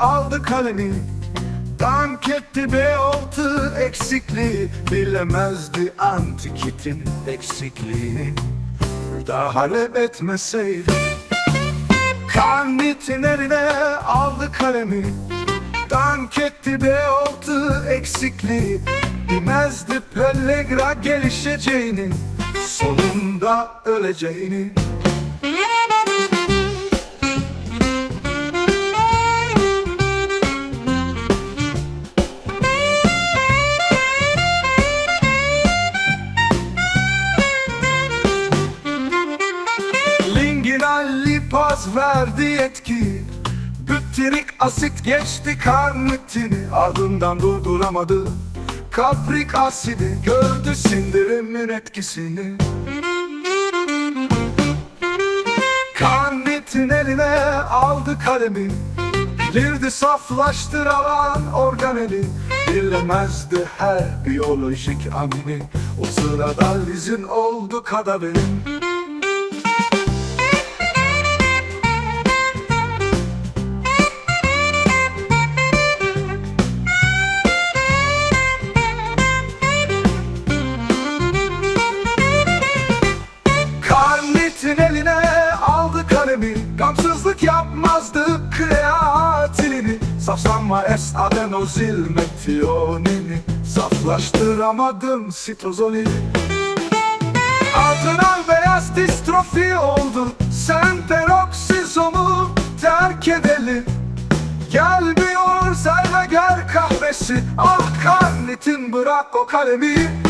aldı kalemi Dank etti B6 eksikliği Bilemezdi antikitin eksikliğini. Daha etmeseydi Karnitin eline aldı kalemi. Dank etti B6 eksikliği Bilmezdi Pellegra gelişeceğini Sonunda öleceğini Lipaz verdi yetki. Büttirik asit geçti karnitini. Ardından durduramadı. Kaprik asidi gördü sindirimin etkisini. Karnitin eline aldı kalemi. Bilirdi saflaştıran organeli. Bilemezdi her biyolojik amini. O sırada lizin oldu kadaverin Gamsızlık yapmazdı kreatinini Safsanma es adenozil metionini Saflaştıramadım sitozolini Adrenal beyaz distrofi oldu Sen peroksizomu terk edelim. Gelmiyor zerreger kahvesi. Ah karnitin bırak o kalemi